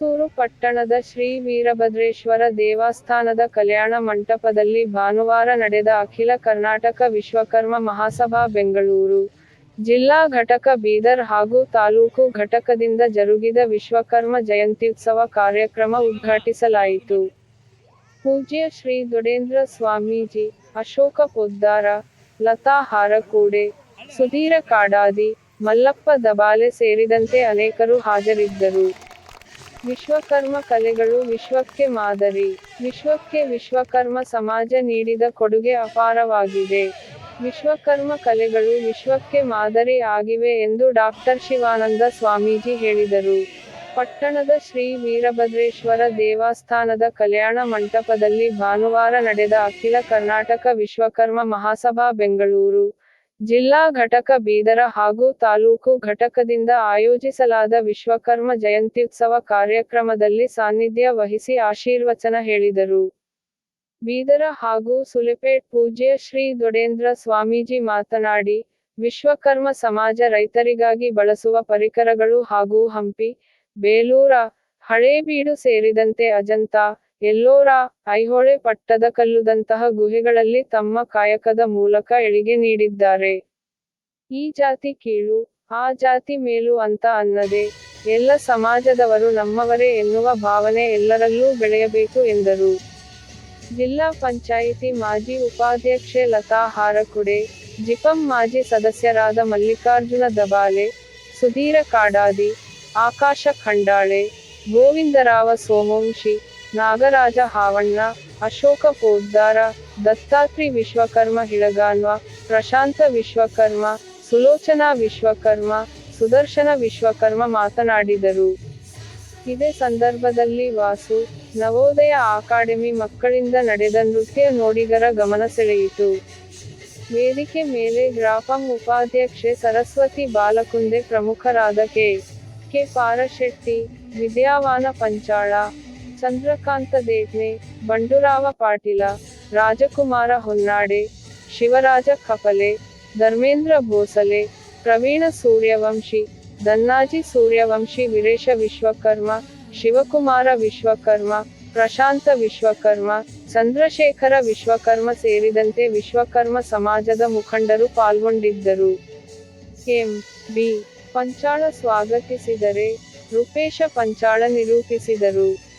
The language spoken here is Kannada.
ಹುಣಸೂರು ಪಟ್ಟಣದ ಶ್ರೀ ವೀರಭದ್ರೇಶ್ವರ ದೇವಸ್ಥಾನದ ಕಲ್ಯಾಣ ಮಂಟಪದಲ್ಲಿ ಭಾನುವಾರ ನಡೆದ ಅಖಿಲ ಕರ್ನಾಟಕ ವಿಶ್ವಕರ್ಮ ಮಹಾಸಭಾ ಬೆಂಗಳೂರು ಜಿಲ್ಲಾ ಘಟಕ ಬೀದರ್ ಹಾಗೂ ತಾಲೂಕು ಘಟಕದಿಂದ ಜರುಗಿದ ವಿಶ್ವಕರ್ಮ ಜಯಂತ್ಯುತ್ಸವ ಕಾರ್ಯಕ್ರಮ ಉದ್ಘಾಟಿಸಲಾಯಿತು. ಪೂಜ್ಯ ಶ್ರೀ ದೊಡೇಂದ್ರ ಸ್ವಾಮೀಜಿ, ಅಶೋಕ ಪೊದ್ದಾರ, ಲತಾ ಹಾರಕೂಡೆ, ಸುಧೀರ ಕಾಡಾದಿ, ಮಲ್ಲಪ್ಪ ದಬಾಲೆ ಸೇರಿದಂತೆ ಅನೇಕರು ಹಾಜರಿದ್ದರು. ವಿಶ್ವಕರ್ಮ ಕಲೆಗಳು ವಿಶ್ವಕ್ಕೆ ಮಾದರಿ. ವಿಶ್ವಕ್ಕೆ ವಿಶ್ವಕರ್ಮ ಸಮಾಜ ನೀಡಿದ ಕೊಡುಗೆ ಅಪಾರವಾಗಿದೆ. ವಿಶ್ವಕರ್ಮ ಕಲೆಗಳು ವಿಶ್ವಕ್ಕೆ ಮಾದರಿ ಆಗಿವೆ ಎಂದು ಡಾಕ್ಟರ್ ಶಿವಾನಂದ ಸ್ವಾಮೀಜಿ ಹೇಳಿದರು. ಪಟ್ಟಣದ ಶ್ರೀ ವೀರಭದ್ರೇಶ್ವರ ದೇವಸ್ಥಾನದ ಕಲ್ಯಾಣ ಮಂಟಪದಲ್ಲಿ ಭಾನುವಾರ ನಡೆದ ಅಖಿಲ ಕರ್ನಾಟಕ ವಿಶ್ವಕರ್ಮ ಮಹಾಸಭಾ ಬೆಂಗಳೂರು ಜಿಲ್ಲಾ ಘಟಕ ಬೀದರ ಹಾಗೂ ತಾಲೂಕು ಘಟಕದಿಂದ ಆಯೋಜಿಸಲಾದ ವಿಶ್ವಕರ್ಮ ಜಯಂತ್ಯುತ್ಸವ ಕಾರ್ಯಕ್ರಮದಲ್ಲಿ ಸಾನ್ನಿಧ್ಯ ವಹಿಸಿ ಆಶೀರ್ವಚನ ಹೇಳಿದರು. ಬೀದರ ಹಾಗೂ ಸುಲೆಪೇಟ್ ಪೂಜ್ಯ ಶ್ರೀ ದೊಡೇಂದ್ರ ಸ್ವಾಮೀಜಿ ಮಾತನಾಡಿ, ವಿಶ್ವಕರ್ಮ ಸಮಾಜ ರೈತರಿಗಾಗಿ ಬಳಸುವ ಪರಿಕರಗಳು ಹಾಗೂ ಹಂಪಿ, ಬೇಲೂರ, ಹಳೇಬೀಡು ಸೇರಿದಂತೆ ಅಜಂತ ಎಲ್ಲೋರ ಐಹೊಳೆ ಪಟ್ಟದಕಲ್ಲುದಂತಹ ಗುಹೆಗಳಲ್ಲಿ ತಮ್ಮ ಕಾಯಕದ ಮೂಲಕ ಎಳಿಗೆ ನೀಡಿದ್ದಾರೆ. ಈ ಜಾತಿ ಕೀಳು, ಆ ಜಾತಿ ಮೇಲು ಅಂತ ಅನ್ನದೆ, ಎಲ್ಲ ಸಮಾಜದವರು ನಮ್ಮವರೇ ಎನ್ನುವ ಭಾವನೆ ಎಲ್ಲರಲ್ಲೂ ಬೆಳೆಯಬೇಕು ಎಂದರು. ಜಿಲ್ಲಾ ಪಂಚಾಯಿತಿ ಮಾಜಿ ಉಪಾಧ್ಯಕ್ಷೆ ಲತಾ ಹಾರಕುಡೆ, ಜಿಪಂ ಮಾಜಿ ಸದಸ್ಯರಾದ ಮಲ್ಲಿಕಾರ್ಜುನ ದಬಾಲೆ, ಸುಧೀರ ಕಾಡಾದಿ, ಆಕಾಶ ಖಂಡಾಳೆ, ಗೋವಿಂದರಾವ ಸೋಮವಂಶಿ ನಾಗರಾಜ ಹಾವಣ್ಣ, ಅಶೋಕ ಪೋದ್ದಾರ, ದತ್ತಾತ್ರಿ ವಿಶ್ವಕರ್ಮ ಹಿಳಗಾನ್ವ, ಪ್ರಶಾಂತ ವಿಶ್ವಕರ್ಮ, ಸುಲೋಚನಾ ವಿಶ್ವಕರ್ಮ, ಸುದರ್ಶನ ವಿಶ್ವಕರ್ಮ ಮಾತನಾಡಿದರು. ಇದೇ ಸಂದರ್ಭದಲ್ಲಿ ವಾಸು, ನವೋದಯ ಅಕಾಡೆಮಿ ಮಕ್ಕಳಿಂದ ನಡೆದ ನೃತ್ಯ ನೋಡಿಗರ ಗಮನ ಸೆಳೆಯಿತು. ವೇದಿಕೆ ಮೇಲೆ ಗ್ರಾಪಂ ಉಪಾಧ್ಯಕ್ಷೆ ಸರಸ್ವತಿ ಬಾಲಕುಂದೆ ಪ್ರಮುಖರಾದ ಕೆ. ಕೆ. ಪಾರಶೆಟ್ಟಿ, ವಿದ್ಯಾವಾನ ಪಂಚಾಳ ಚಂದ್ರಕಾಂತ ದೇಗ್ನೆ ಬಂಡುರಾವ ಪಾಟೀಲ, ರಾಜಕುಮಾರ ಹೊನ್ನಾಡೆ, ಶಿವರಾಜ ಕಪಲೆ, ಧರ್ಮೇಂದ್ರ ಭೋಸಲೆ, ಪ್ರವೀಣ ಸೂರ್ಯವಂಶಿ ದನ್ನಾಜಿ ಸೂರ್ಯವಂಶಿ, ವೀರೇಶ ವಿಶ್ವಕರ್ಮ, ಶಿವಕುಮಾರ ವಿಶ್ವಕರ್ಮ, ಪ್ರಶಾಂತ ವಿಶ್ವಕರ್ಮ, ಚಂದ್ರಶೇಖರ ವಿಶ್ವಕರ್ಮ ಸೇರಿದಂತೆ ವಿಶ್ವಕರ್ಮ ಸಮಾಜದ ಮುಖಂಡರು ಪಾಲ್ಗೊಂಡಿದ್ದರು. ಎಂ. ಬಿ. ಪಂಚಾಳ ಸ್ವಾಗತಿಸಿದರೆ ರೂಪೇಶ ಪಂಚಾಳ ನಿರೂಪಿಸಿದರು.